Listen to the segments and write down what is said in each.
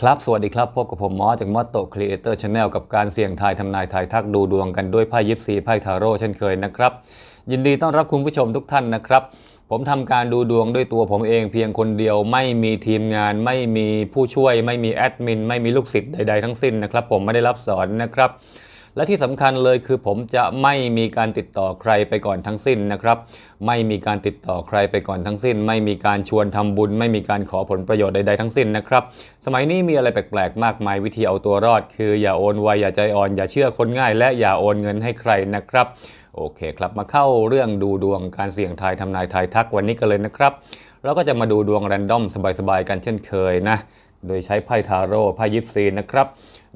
ครับ สวัสดีครับ พบกับผมมอสจากมอสโตครีเอเตอร์ชาแนลกับการเสี่ยงทายทำนายทายทักดูดวงกันด้วยไพ่ยิปซีไพ่ทาโร่เช่นเคยนะครับ ยินดีต้อนรับคุณผู้ชมทุกท่านนะครับ ผมทำการดูดวงด้วยตัวผมเองเพียงคนเดียวไม่มีทีมงาน ไม่มีผู้ช่วย ไม่มีแอดมิน ไม่มีลูกศิษย์ใด ๆ ทั้งสิ้นนะครับ ผมไม่ได้รับสอนนะครับ และที่สำคัญเลยคือผมจะไม่มีการติดต่อใครไปก่อนทั้งสิ้นนะครับ ไม่มีการติดต่อใครไปก่อนทั้งสิ้น ไม่มีการชวนทำบุญ ไม่มีการขอผลประโยชน์ใดๆทั้งสิ้นนะครับ สมัยนี้มีอะไรแปลกๆ มากมายวิธีเอาตัวรอด คืออย่าโอนไวอย่าใจอ่อนอย่าเชื่อคนง่าย และอย่าโอนเงินให้ใครนะครับโอเคครับมาเข้าเรื่องดูดวงการเสี่ยงทายทำนายทายทักวันนี้กันเลยนะครับเราก็จะมาดูดวงแรนดอมสบายๆกันเช่นเคยนะ โดยใช้ไพ่ทาโร่ไพ่ยิปซีนะครับ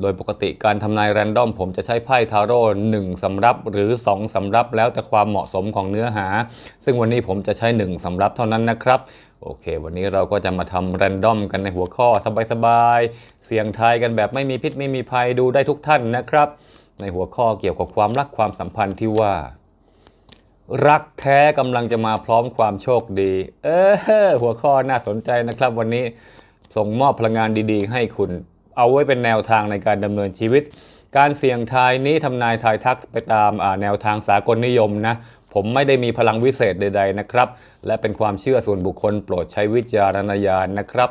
โดยปกติการทำนายแรนดอมผมจะใช้ไพ่ทาโร่1สำรับหรือ 2สำรับแล้วแต่ความเหมาะสมของเนื้อหา ซึ่งวันนี้ผมจะใช้ 1สำรับเท่านั้นนะครับโอเค วันนี้เราก็จะมาทำแรนดอมกันในหัวข้อสบายๆ เสียงทายกันแบบไม่มีพิษไม่มีภัยดูได้ทุกท่านนะครับ ในหัวข้อเกี่ยวกับความรักความสัมพันธ์ที่ว่า รักแท้กำลังจะมาพร้อมความโชคดี เออหัวข้อน่าสนใจนะครับ วันนี้ส่งมอบพลังงานดี ๆ ให้คุณ เอาไว้เป็นแนวทางในการดำเนินชีวิต การเสี่ยงทายนี้ทำนายทายทักไปตามแนวทางสากลนิยมนะผมไม่ได้มีพลังวิเศษใด ๆนะครับ และเป็นความเชื่อส่วนบุคคลโปรดใช้วิจารณญาณนะครับ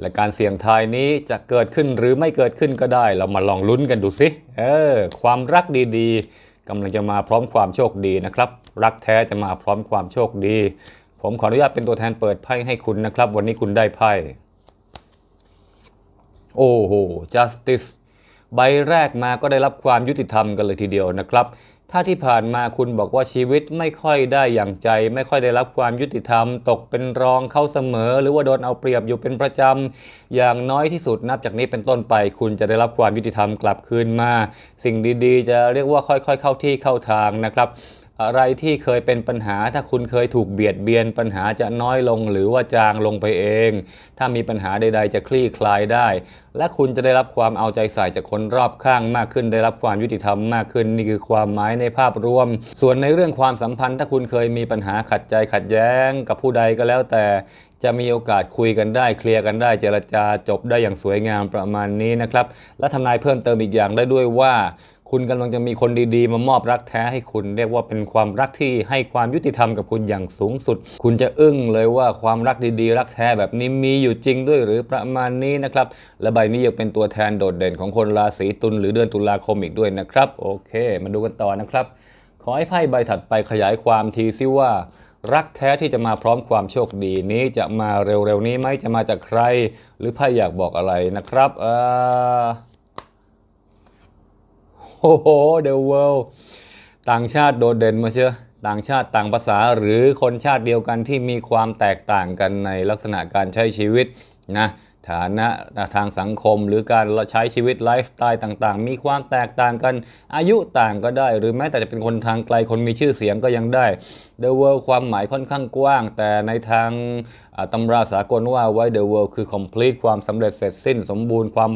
และการเสี่ยงทายนี้จะเกิดขึ้นหรือไม่เกิดขึ้นก็ได้ เรามาลองลุ้นกันดูสิเออความรักดีๆกำลังจะมาพร้อมความโชคดีนะครับ รักแท้จะมาพร้อมความโชคดี ผมขออนุญาตเป็นตัวแทนเปิดไพ่ให้คุณนะครับ วันนี้คุณได้ไพ่ โอ้โห justice ใบแรกมาก็ได้รับความยุติธรรมกันเลยทีเดียวนะครับ ถ้าที่ผ่านมาคุณบอกว่าชีวิตไม่ค่อยได้อย่างใจ ไม่ค่อยได้รับความยุติธรรม ตกเป็นรองเข้าเสมอ หรือว่าโดนเอาเปรียบอยู่เป็นประจำ อย่างน้อยที่สุดนับจากนี้เป็นต้นไป คุณจะได้รับความยุติธรรมกลับคืนมา สิ่งดีๆ จะเรียกว่าค่อยๆ เข้าที่เข้าทางนะครับ อะไรที่เคยเป็นปัญหา ถ้าคุณเคยถูกเบียดเบียน ปัญหาจะน้อยลงหรือว่าจางลงไปเอง ถ้ามีปัญหาใด ๆ จะคลี่คลายได้ และคุณจะได้รับความเอาใจใส่จากคนรอบข้างมากขึ้น ได้รับความยุติธรรมมากขึ้น นี่คือความหมายในภาพรวม ส่วนในเรื่องความสัมพันธ์ ถ้าคุณเคยมีปัญหาขัดใจขัดแย้ง กับผู้ใดก็แล้วแต่ จะมีโอกาสคุยกันได้เคลียร์กันได้เจรจาจบได้อย่างสวยงามประมาณนี้นะครับและทำนายเพิ่มเติมอีกอย่างได้ด้วยว่า คุณกำลังจะมีคนดีๆ มามอบรักแท้ให้คุณเรียกว่าเป็นความรักที่ให้ความยุติธรรมกับคุณอย่างสูงสุด คุณจะอึ้งเลยว่าความรักดีๆ รักแท้แบบนี้มีอยู่จริงด้วยหรือประมาณนี้นะครับและใบนี้ยังเป็นตัวแทนโดดเด่นของคนราศีตุลหรือเดือนตุลาคมอีกด้วยนะครับ โอเค มาดูกันต่อนะครับ ขอให้ไพ่ใบถัดไปขยายความทีซิว่า รักแท้ที่จะมาพร้อมความโชคดีนี้จะมาเร็วๆนี้ไหมจะมาจากใคร หรือไพ่อยากบอกอะไรนะครับเอ่อ อ้โห The World ต่างชาติโดดเด่นมาเชียวต่างชาติต่างภาษาหรือคนชาติเดียวกันที่มีความแตกต่างกันในลักษณะการใช้ชีวิตนะฐานะทางสังคมหรือการใช้ชีวิตไลฟ์สไตล์ต่างๆ มีความแตกต่างกันอายุต่างก็ได้ หรือแม้แต่จะเป็นคนทางไกลคนมีชื่อเสียงก็ยังได้ The World ความหมายค่อนข้างกว้าง แต่ในทางตำราสากลว่าไว้ The World คือ complete ความสำเร็จเสร็จสิ้น สมบูรณ์ความ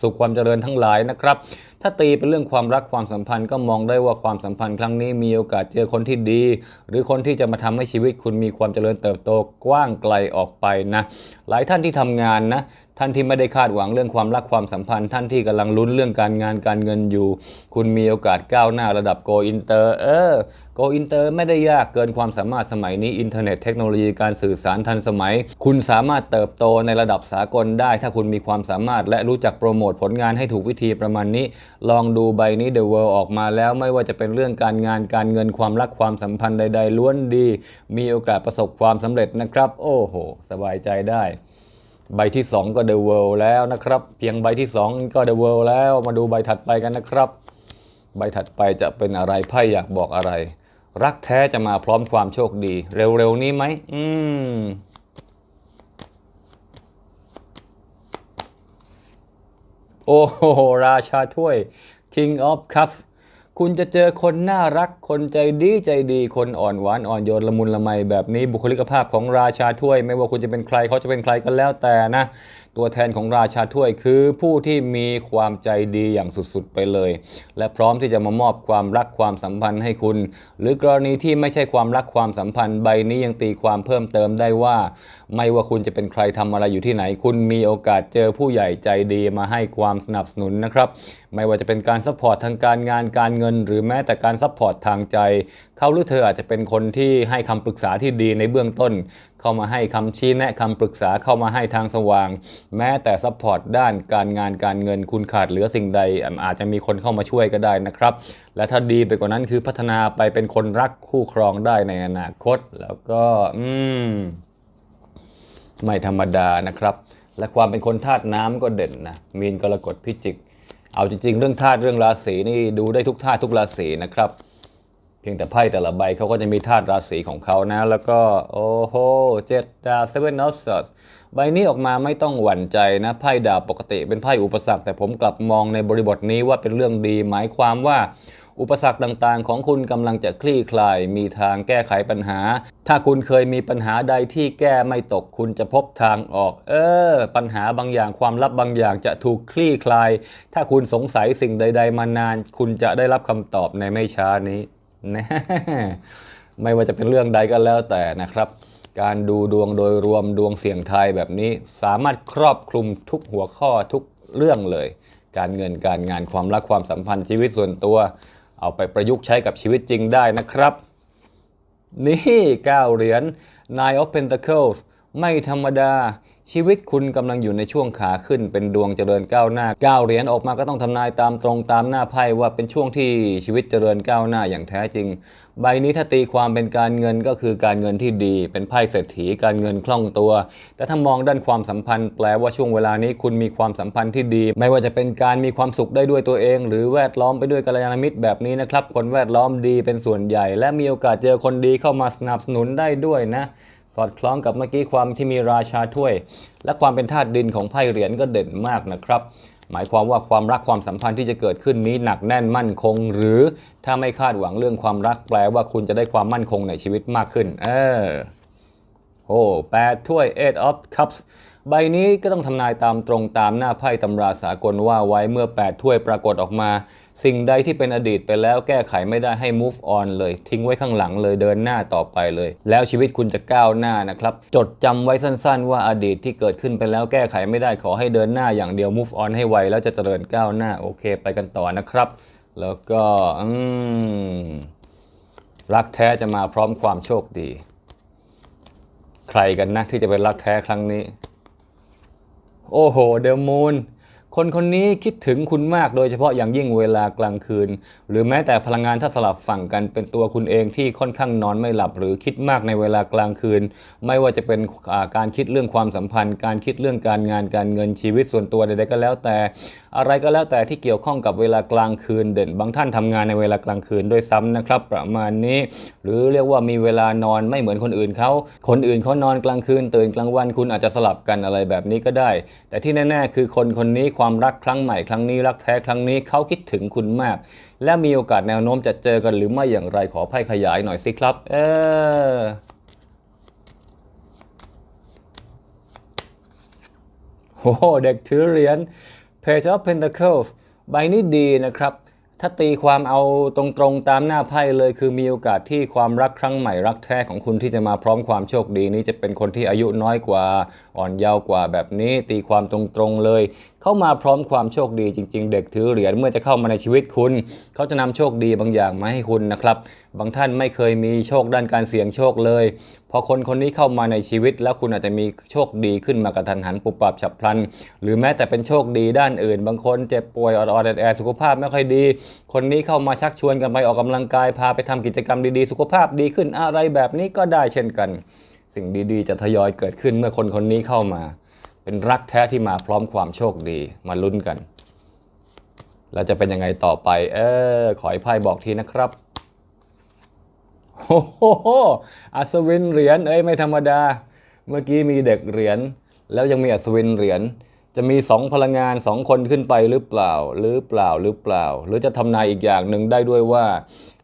สุขความเจริญทั้งหลายนะครับถ้าตีเป็นเรื่องความรักความสัมพันธ์ก็มองได้ว่าความสัมพันธ์ครั้งนี้มีโอกาสเจอคนที่ดี หรือคนที่จะมาทำให้ชีวิตคุณมีความเจริญเติบโตกว้างไกลออกไปนะ หลายท่านที่ทำงานนะ ท่านที่ไม่ได้คาดหวังเรื่องความรักความสัมพันธ์ ท่านที่กำลังลุ้นเรื่องการงานการเงินอยู่ คุณมีโอกาสก้าวหน้าระดับโกอินเตอร์เออโกอินเตอร์ไม่ได้ยากเกินความสามารถสมัยนี้อินเทอร์เน็ตเทคโนโลยีการสื่อสารทันสมัย คุณสามารถเติบโตในระดับสากลได้ ถ้าคุณมีความสามารถและรู้จักโปรโมทผลงานให้ถูกวิธีประมาณนี้ ลองดูใบนี้ The World ออกมาแล้วไม่ว่าจะเป็นเรื่องการงานการเงินความรักความสัมพันธ์ใด ๆ ล้วนดี มีโอกาสประสบความสำเร็จนะครับ โอ้โห สบายใจได้ ใบที่ 2 ก็ The World แล้วนะครับ เพียงใบที่ 2 ก็ The World แล้วมาดูใบถัดไปกันนะครับ ใบถัดไปจะเป็นอะไรไพ่อยากบอกอะไร รักแท้จะมาพร้อมความโชคดี เร็วๆนี้ไหมอืมโอ้โหราชาถ้วย King of Cups คุณจะเจอคนน่ารัก คนใจดีใจดี คนอ่อนหวานอ่อนโยนละมุนละไมแบบนี้บุคลิกภาพของราชาถ้วย ไม่ว่าคุณจะเป็นใครเขาจะเป็นใครก็แล้วแต่นะ ตัวแทนของราชาถ้วยคือผู้ที่มีความใจดีอย่างสุดๆไปเลย และพร้อมที่จะมามอบความรักความสัมพันธ์ให้คุณ หรือกรณีที่ไม่ใช่ความรักความสัมพันธ์ใบนี้ยังตีความเพิ่มเติมได้ว่า ไม่ว่าคุณจะเป็นใครทำอะไรอยู่ที่ไหน คุณมีโอกาสเจอผู้ใหญ่ใจดีมาให้ความสนับสนุนนะครับไม่ว่าจะเป็นการซัพพอร์ตทางการงานการเงิน หรือแม้แต่การซัพพอร์ตทางใจ เขาหรือเธออาจจะเป็นคนที่ให้คำปรึกษาที่ดีในเบื้องต้น เข้ามาให้คำชี้แนะคำปรึกษาเข้ามาให้ทางสว่าง แม้แต่ซัพพอร์ตด้านการงานการเงินคุณขาดเหลือสิ่งใด อาจจะมีคนเข้ามาช่วยก็ได้นะครับ และถ้าดีไปกว่านั้นคือพัฒนาไปเป็นคนรักคู่ครองได้ในอนาคต แล้วก็อืมไม่ธรรมดานะครับ และความเป็นคนธาตุน้ำก็เด่นนะมีนกรกฎพิจิก เอาจริง ๆ เรื่องธาตุเรื่องราศีนี่ดูได้ทุกธาตุทุกราศีนะครับ พียงแต่ไพ่แต่ละใบเขาก็จะมีธาตุราศีของเขานะ แล้วก็โอ้โหเจ็ดดาว seven of swords ใบนี้ออกมาไม่ต้องหวั่นใจนะไพ่ดาวปกติเป็นไพ่อุปสรรค แต่ผมกลับมองในบริบทนี้ว่าเป็นเรื่องดี หมายความว่า อุปสรรคต่างๆ ของคุณกำลังจะคลี่คลาย มีทางแก้ไขปัญหา ถ้าคุณเคยมีปัญหาใดที่แก้ไม่ตกคุณจะพบทางออก เออ ปัญหาบางอย่างความลับบางอย่างจะถูกคลี่คลาย ถ้าคุณสงสัยสิ่งใด ๆ มานาน คุณจะได้รับคำตอบในไม่ช้านี้ น่ไม่ว่าจะเป็นเรื่องใดก็แล้วแต่นะครับ การดูดวงโดยรวมดวงเสี่ยงทายแบบนี้ สามารถครอบคลุมทุกหัวข้อทุกเรื่องเลย การเงินการงานความรักความสัมพันธ์ชีวิตส่วนตัว เอาไปประยุกต์ใช้กับชีวิตจริงได้นะครับ นี่ 9 เหรียญ Nine of Pentacles ไม่ธรรมดา ชีวิตคุณกำลังอยู่ในช่วงขาขึ้นเป็นดวงเจริญก้าวหน้า9เหรียญออกมาก็ต้องทำนายตามตรงตามหน้าไพ่ว่าเป็นช่วงที่ชีวิตเจริญก้าวหน้าอย่างแท้จริง ใบนี้ถ้าตีความเป็นการเงินก็คือการเงินที่ดี เป็นไพ่เศรษฐีการเงินคล่องตัว แต่ถ้ามองด้านความสัมพันธ์แปลว่าช่วงเวลานี้คุณมีความสัมพันธ์ที่ดี ไม่ว่าจะเป็นการมีความสุขได้ด้วยตัวเอง หรือแวดล้อมไปด้วยกัลยาณมิตรแบบนี้นะครับคนแวดล้อมดีเป็นส่วนใหญ่ และมีโอกาสเจอคนดีเข้ามาสนับสนุนได้ด้วยนะ สอดคล้องกับเมื่อกี้ความที่มีราชาถ้วย และความเป็นธาตุดินของไพ่เหรียญก็เด่นมากนะครับ หมายความว่าความรักความสัมพันธ์ที่จะเกิดขึ้นนี้หนักแน่นมั่นคง หรือถ้าไม่คาดหวังเรื่องความรักแปลว่าคุณจะได้ความมั่นคงในชีวิตมากขึ้น เออโอ้แปดถ้วย eight of cups ใบนี้ก็ต้องทำนายตามตรงตามหน้าไพ่ตำราสากลว่าไว้เมื่อ 8 ถ้วยปรากฏออกมา สิ่งใดที่เป็นอดีตไปแล้วแก้ไขไม่ได้ให้ move on เลย ทิ้งไว้ข้างหลังเลยเดินหน้าต่อไปเลย แล้วชีวิตคุณจะก้าวหน้านะครับ จดจำไว้สั้นๆ ว่าอดีตที่เกิดขึ้นไปแล้วแก้ไขไม่ได้ขอให้เดินหน้าอย่างเดียว move on ให้ไวแล้วจะเจริญก้าวหน้าโอเค ไปกันต่อนะครับ แล้วก็อืรักแท้จะมาพร้อมความโชคดี ใครกันนะที่จะเป็นรักแท้ครั้งนี้ โอ้โหเดลมูน คนคนนี้คิดถึงคุณมากโดยเฉพาะอย่างยิ่งเวลากลางคืน หรือแม้แต่พลังงานถ้าสลับฝั่งกันเป็นตัวคุณเองที่ค่อนข้างนอนไม่หลับ หรือคิดมากในเวลากลางคืน ไม่ว่าจะเป็นการคิดเรื่องความสัมพันธ์ การคิดเรื่องการงานการเงินชีวิตส่วนตัวใดๆก็แล้วแต่ อะไรก็แล้วแต่ที่เกี่ยวข้องกับเวลากลางคืนเด่น บางท่านทำงานในเวลากลางคืนด้วยซ้ำนะครับ ประมาณนี้ หรือเรียกว่ามีเวลานอนไม่เหมือนคนอื่นเขาคนอื่นเขานอนกลางคืน ตื่นกลางวันคุณอาจจะสลับกันอะไรแบบนี้ก็ได้ แต่ที่แน่ๆ คือคนคนนี้ความรักครั้งใหม่ครั้งนี้รักแท้ครั้งนี้เขาคิดถึงคุณมาก และมีโอกาสแนวโน้มจะเจอกันหรือไม่อย่างไรขอไพ่ขยายหน่อยสิครับ เออโอ้โหเด็กถือเหรียญ Page of Pentacles ใบนี้ดีนะครับ ถ้าตีความเอาตรงๆตามหน้าไพ่เลย คือมีโอกาสที่ความรักครั้งใหม่รักแท้ของคุณที่จะมาพร้อมความโชคดีนี้จะเป็นคนที่อายุน้อยกว่า อ่อนเยาว์กว่าแบบนี้ ตีความตรงๆเลย เข้ามาพร้อมความโชคดีจริง ๆ เด็กถือเหรียญเมื่อจะเข้ามาในชีวิตคุณ เขาจะนำโชคดีบางอย่างมาให้คุณนะครับ บางท่านไม่เคยมีโชคด้านการเสี่ยงโชคเลย พอคนคนนี้เข้ามาในชีวิต แล้วคุณอาจจะมีโชคดีขึ้นมากระทันหันปุบปับฉับพลัน หรือแม้แต่เป็นโชคดีด้านอื่น บางคนเจ็บป่วยออดๆแอดสุขภาพไม่ค่อยดี คนนี้เข้ามาชักชวนกันไปออกกำลังกายพาไปทำกิจกรรมดีๆ สุขภาพดีขึ้นอะไรแบบนี้ก็ได้เช่นกัน สิ่งดีๆ จะทยอยเกิดขึ้นเมื่อคนคนนี้เข้ามา เป็นรักแท้ที่มาพร้อมความโชคดีมาลุ้นกันแล้วจะเป็นยังไงต่อไป เออ ขอให้ไพ่บอกทีนะครับ โอ้โหอัศวินเหรียญเอ้ยไม่ธรรมดา เมื่อกี้มีเด็กเหรียญแล้วยังมีอัศวินเหรียญจะมีสองพลังงานสองคนขึ้นไปหรือเปล่า หรือเปล่าหรือเปล่า หรือจะทำนายอีกอย่างหนึ่งได้ด้วยว่า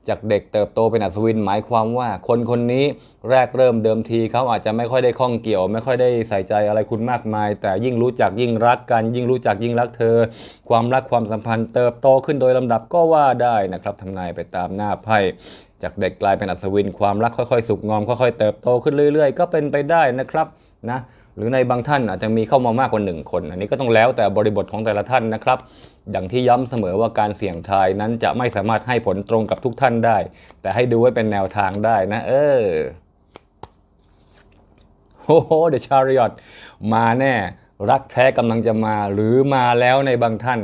จากเด็กเติบโตเป็นอัศวินหมายความว่า คนคนนี้แรกเริ่มเดิมทีเขาอาจจะไม่ค่อยได้ข้องเกี่ยว ไม่ค่อยได้ใส่ใจอะไรคุณมากมาย แต่ยิ่งรู้จักยิ่งรักกัน ยิ่งรู้จักยิ่งรักเธอ ความรักความสัมพันธ์เติบโตขึ้นโดยลำดับก็ว่าได้นะครับทำนายไปตามหน้าไพ่ จากเด็กกลายเป็นอัศวินความรักค่อยๆ สุกงอมค่อยๆเติบโตขึ้นเรื่อย ๆ ก็เป็นไปได้นะครับนะหรือในบางท่านอาจจะมีเข้ามามากกว่าหนึ่งคน อันนี้ก็ต้องแล้วแต่บริบทของแต่ละท่านนะครับดังที่ย้ำเสมอว่าการเสี่ยงทายนั้นจะไม่สามารถให้ผลตรงกับทุกท่านได้ แต่ให้ดูไว้เป็นแนวทางได้นะ เออโอ้โหเดอะชาริอตมาแน่ รักแท้กำลังจะมาหรือมาแล้วในบางท่าน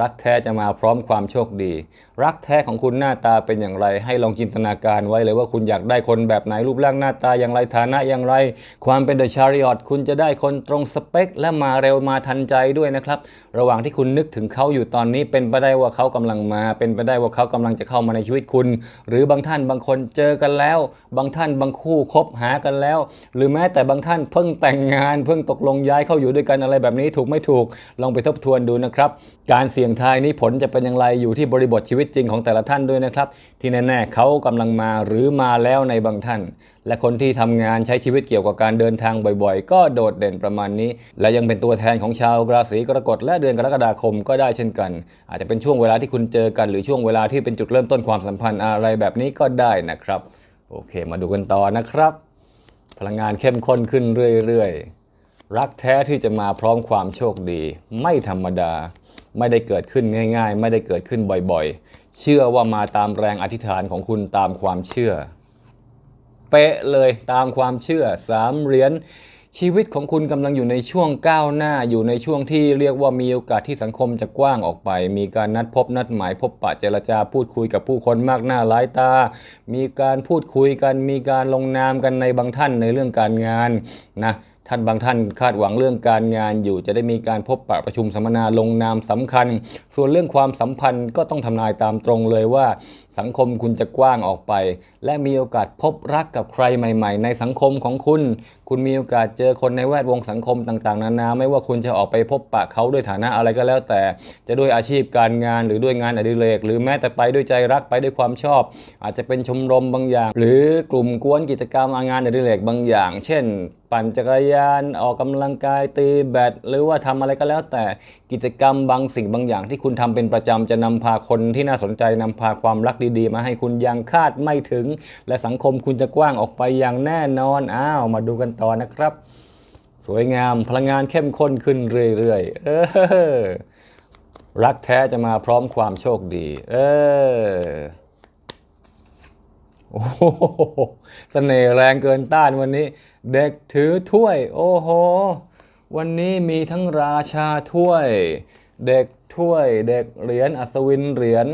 รักแท้จะมาพร้อมความโชคดี รักแท้ของคุณหน้าตาเป็นอย่างไร ให้ลองจินตนาการไว้เลยว่าคุณอยากได้คนแบบไหนรูปร่างหน้าตาอย่างไรฐานะอย่างไร ความเป็นเดอะชาริอตคุณจะได้คนตรงสเปค และมาเร็วมาทันใจด้วยนะครับ ระหว่างที่คุณนึกถึงเขาอยู่ตอนนี้เป็นไปได้ว่าเขากำลังมา เป็นไปได้ว่าเขากำลังจะเข้ามาในชีวิตคุณ หรือบางท่านบางคนเจอกันแล้ว บางท่านบางคู่คบหากันแล้ว หรือแม้แต่บางท่านเพิ่งแต่งงาน เพิ่งตกลงย้ายเข้าอยู่ด้วยกันอะไรแบบนี้ถูกไม่ถูกลองไปทบทวนดูนะครับการเสี่ยงทายนี้ผลจะเป็นอย่างไรอยู่ที่บริบทชีวิตจริงของแต่ละท่านด้วยนะครับ ที่แน่ๆเขากำลังมาหรือมาแล้วในบางท่าน และคนที่ทำงานใช้ชีวิตเกี่ยวกับการเดินทางบ่อยๆ ก็โดดเด่นประมาณนี้ และยังเป็นตัวแทนของชาวราศีกรกฎและเดือนกรกฎาคมก็ได้เช่นกัน อาจจะเป็นช่วงเวลาที่คุณเจอกันหรือช่วงเวลาที่เป็นจุดเริ่มต้นความสัมพันธ์อะไรแบบนี้ก็ได้นะครับ โอเค มาดูกันต่อนะครับ พลังงานเข้มข้นขึ้นเรื่อยๆรักแท้ที่จะมาพร้อมความโชคดี ไม่ธรรมดา ไม่ได้เกิดขึ้นง่าย ๆ ไม่ได้เกิดขึ้นบ่อยๆ เชื่อว่ามาตามแรงอธิษฐานของคุณตามความเชื่อ เป๊ะเลยตามความเชื่อสามเหรียญชีวิตของคุณกำลังอยู่ในช่วงก้าวหน้าอยู่ในช่วงที่เรียกว่ามีโอกาสที่สังคมจะกว้างออกไป มีการนัดพบนัดหมายพบปะเจรจาพูดคุยกับผู้คนมากหน้าหลายตา มีการพูดคุยกัน มีการลงนามกันในบางท่านในเรื่องการงานนะ ท่านบางท่านคาดหวังเรื่องการงานอยู่ จะได้มีการพบปะประชุมสัมมนาลงนามสำคัญ ส่วนเรื่องความสัมพันธ์ก็ต้องทำนายตามตรงเลยว่า สังคมคุณจะกว้างออกไป และมีโอกาสพบรักกับใครใหม่ ๆ ในสังคมของคุณ คุณมีโอกาสเจอคนในแวดวงสังคมต่างๆ นานา ไม่ว่าคุณจะออกไปพบปะเขาด้วยฐานะอะไรก็แล้วแต่ จะด้วยอาชีพการงานหรือด้วยงานอดิเรกหรือแม้แต่ไปด้วยใจรักไปด้วยความชอบ อาจจะเป็นชมรมบางอย่าง หรือกลุ่มกวนกิจกรรมงานอดิเรกบางอย่าง เช่น ปั่นจักรยานออกกำลังกายตีแบดหรือว่าทำอะไรก็แล้วแต่กิจกรรมบางสิ่งบางอย่างที่คุณทำเป็นประจำจะนำพาคนที่น่าสนใจนำพาความรักดีๆ มาให้คุณยังคาดไม่ถึง และสังคมคุณจะกว้างออกไปอย่างแน่นอนอ้าวมาดูกันต่อนะครับ สวยงามพลังงานเข้มข้นขึ้นเรื่อยๆเออรักแท้จะมาพร้อมความโชคดี เออโอ้โหเสน่ห์แรงเกินต้านวันนี้ เด็กถือถ้วย โอ้โห วันนี้มีทั้งราชาถ้วย เด็กถ้วย เด็กเหรียญอัศวินเหรียญ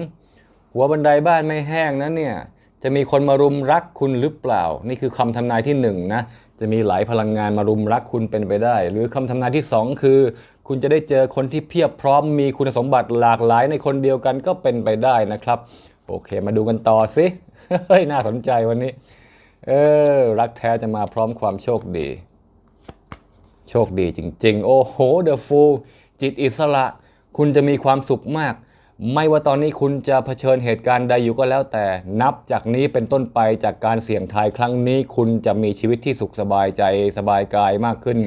หัวบันไดบ้านไม่แห้งนะเนี่ยจะมีคนมารุมรักคุณหรือเปล่า นี่คือคำทำนายที่หนึ่งนะจะมีหลายพลังงานมารุมรักคุณเป็นไปได้ หรือคำทำนายที่สองคือ คุณจะได้เจอคนที่เพียบพร้อมมีคุณสมบัติหลากหลายในคนเดียวกันก็เป็นไปได้นะครับ โอเค มาดูกันต่อสิเฮ้ยน่าสนใจวันนี้ เออ รักแท้จะมาพร้อมความโชคดี โชคดีจริง ๆ โอ้โหเดอะฟูจิตอิสระ คุณจะมีความสุขมาก ไม่ว่าตอนนี้คุณจะเผชิญเหตุการณ์ใดอยู่ก็แล้วแต่นับจากนี้เป็นต้นไปจากการเสี่ยงทายครั้งนี้ คุณจะมีชีวิตที่สุขสบายใจสบายกายมากขึ้น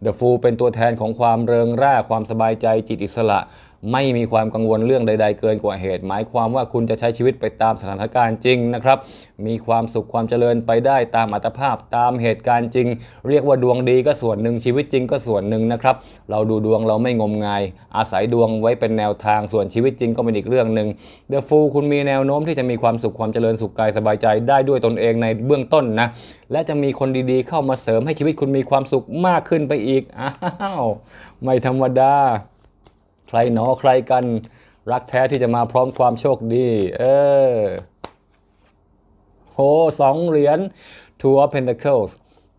เดอะฟูเป็นตัวแทนของความเริงร่าความสบายใจจิตอิสระ ไม่มีความกังวลเรื่องใด ๆ เกินกว่าเหตุ หมายความว่าคุณจะใช้ชีวิตไปตามสถานการณ์จริงนะครับ มีความสุขความเจริญไปได้ตามอัตภาพตามเหตุการณ์จริง เรียกว่าดวงดีก็ส่วนหนึ่งชีวิตจริงก็ส่วนหนึ่งนะครับ เราดูดวงเราไม่งมงาย อาศัยดวงไว้เป็นแนวทางส่วนชีวิตจริงก็เป็นอีกเรื่องหนึ่งเดอะฟูคุณมีแนวโน้มที่จะมีความสุขความเจริญสุขกายสบายใจได้ด้วยตนเองในเบื้องต้นนะและจะมีคนดีๆ เข้ามาเสริมให้ชีวิตคุณมีความสุขมากขึ้นไปอีกอ้าวไม่ธรรมดา ใครหนอใครกันรักแท้ที่จะมาพร้อมความโชคดี เออโหสองเหรียญ Two of Pentacles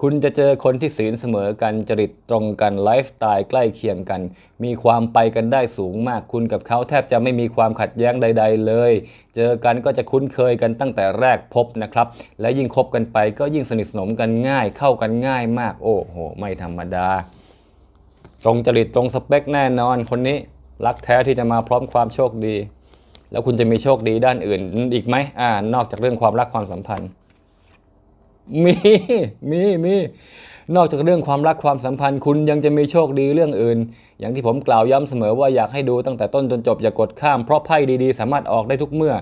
คุณจะเจอคนที่ศีลเสมอกันจริตตรงกันไลฟ์สไตล์ใกล้เคียงกัน มีความไปกันได้สูงมากคุณกับเขาแทบจะไม่มีความขัดแย้งใด ๆ เลย เจอกันก็จะคุ้นเคยกันตั้งแต่แรกพบนะครับ และยิ่งคบกันไปก็ยิ่งสนิทสนมกันง่ายเข้ากันง่ายมาก โอ้โห ไม่ธรรมดา ตรงจริตตรงสเปคแน่นอนคนนี้ รักแท้ที่จะมาพร้อมความโชคดี แล้วคุณจะมีโชคดีด้านอื่นอีกไหมอ่านอกจากเรื่องความรักความสัมพันธ์ มีมีมีนอกจากเรื่องความรักความสัมพันธ์ คุณยังจะมีโชคดีเรื่องอื่น อย่างที่ผมกล่าวย้ำเสมอว่าอยากให้ดูตั้งแต่ต้นจนจบอย่ากดข้ามเพราะไพ่ดีๆ สามารถออกได้ทุกเมื่อ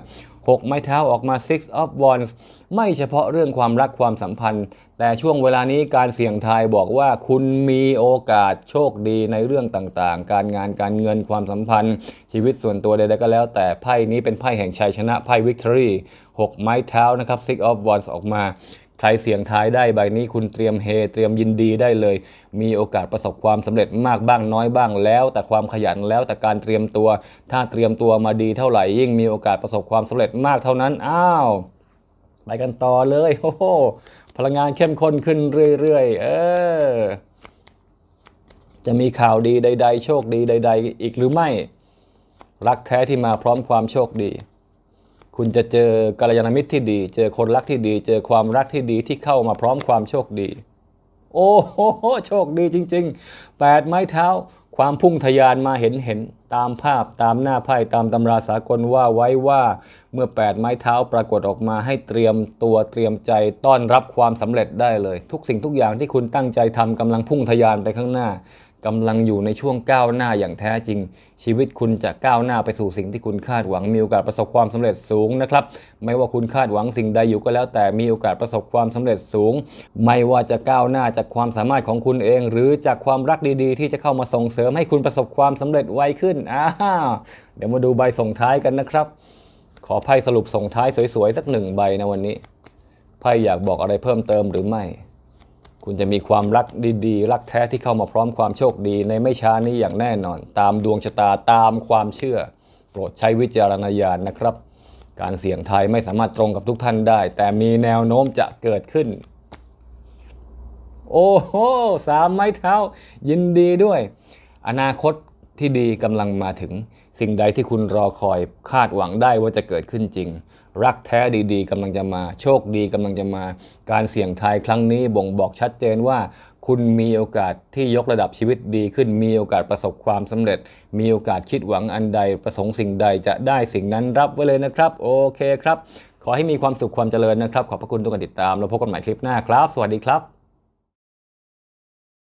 6 ไม้เท้าออกมา six of wands ไม่เฉพาะเรื่องความรักความสัมพันธ์ แต่ช่วงเวลานี้การเสี่ยงทายบอกว่าคุณมีโอกาสโชคดีในเรื่องต่างๆ การงานการเงินความสัมพันธ์ ชีวิตส่วนตัวใดๆก็แล้ว แต่ไพ่นี้เป็นไพ่แห่งชัยชนะไพ่ victory 6 ไม้เท้านะครับ six of wands ออกมา ใครเสี่ยงทายได้ใบนี้คุณเตรียมเฮเตรียมยินดีได้เลย มีโอกาสประสบความสำเร็จมากบ้างน้อยบ้างแล้ว แต่ความขยันแล้วแต่การเตรียมตัว ถ้าเตรียมตัวมาดีเท่าไหร่ยิ่งมีโอกาสประสบความสำเร็จมากเท่านั้นอ้าวไปกันต่อเลยโอ้โหพลังงานเข้มข้นขึ้นเรื่อยๆ เออ จะมีข่าวดีใด ๆ โชคดีใด ๆ อีกหรือไม่ รักแท้ที่มาพร้อมความโชคดี คุณจะเจอกัลยาณมิตรที่ดี เจอคนรักที่ดี เจอความรักที่ดีที่เข้ามาพร้อมความโชคดี โอ้โหโชคดีจริงๆแปดไม้เท้า ความพุ่งทะยานมาเห็นเห็นตามภาพตามหน้าไพ่ตามตำราสากลว่าไว้ว่าเมื่อแปดไม้เท้าปรากฏออกมาให้เตรียมตัวเตรียมใจต้อนรับความสำเร็จได้เลย ทุกสิ่งทุกอย่างที่คุณตั้งใจทำกำลังพุ่งทะยานไปข้างหน้า กำลังอยู่ในช่วงก้าวหน้าอย่างแท้จริง ชีวิตคุณจะก้าวหน้าไปสู่สิ่งที่คุณคาดหวังมีโอกาสประสบความสำเร็จสูงนะครับ ไม่ว่าคุณคาดหวังสิ่งใดอยู่ก็แล้ว แต่มีโอกาสประสบความสำเร็จสูง ไม่ว่าจะก้าวหน้าจากความสามารถของคุณเอง หรือจากความรักดีๆ ที่จะเข้ามาส่งเสริมให้คุณประสบความสำเร็จไวขึ้นอ้าเดี๋ยวมาดูใบส่งท้ายกันนะครับ ขอไพ่สรุปส่งท้ายสวยๆสักหนึ่งใบนะวันนี้ไพ่อยากบอกอะไรเพิ่มเติมหรือไม่ คุณจะมีความรักดีๆ รักแท้ที่เข้ามาพร้อมความโชคดีในไม่ช้านี้อย่างแน่นอน ตามดวงชะตาตามความเชื่อ โปรดใช้วิจารณญาณนะครับ การเสี่ยงทายไม่สามารถตรงกับทุกท่านได้ แต่มีแนวโน้มจะเกิดขึ้น โอ้โหสามไม้เท้า ยินดีด้วย อนาคต ที่ดีกำลังมาถึง สิ่งใดที่คุณรอคอยคาดหวังได้ว่าจะเกิดขึ้นจริง รักแท้ดีๆกำลังจะมา โชคดีกำลังจะมา การเสี่ยงทายครั้งนี้บ่งบอกชัดเจนว่า คุณมีโอกาสที่ยกระดับชีวิตดีขึ้น มีโอกาสประสบความสำเร็จ มีโอกาสคิดหวังอันใด ประสงค์สิ่งใดจะได้สิ่งนั้นรับไว้เลยนะครับ โอเคครับ ขอให้มีความสุขความเจริญนะครับ ขอบพระคุณทุกการติดตามแล้วพบกันใหม่คลิปหน้าครับ สวัสดีครับ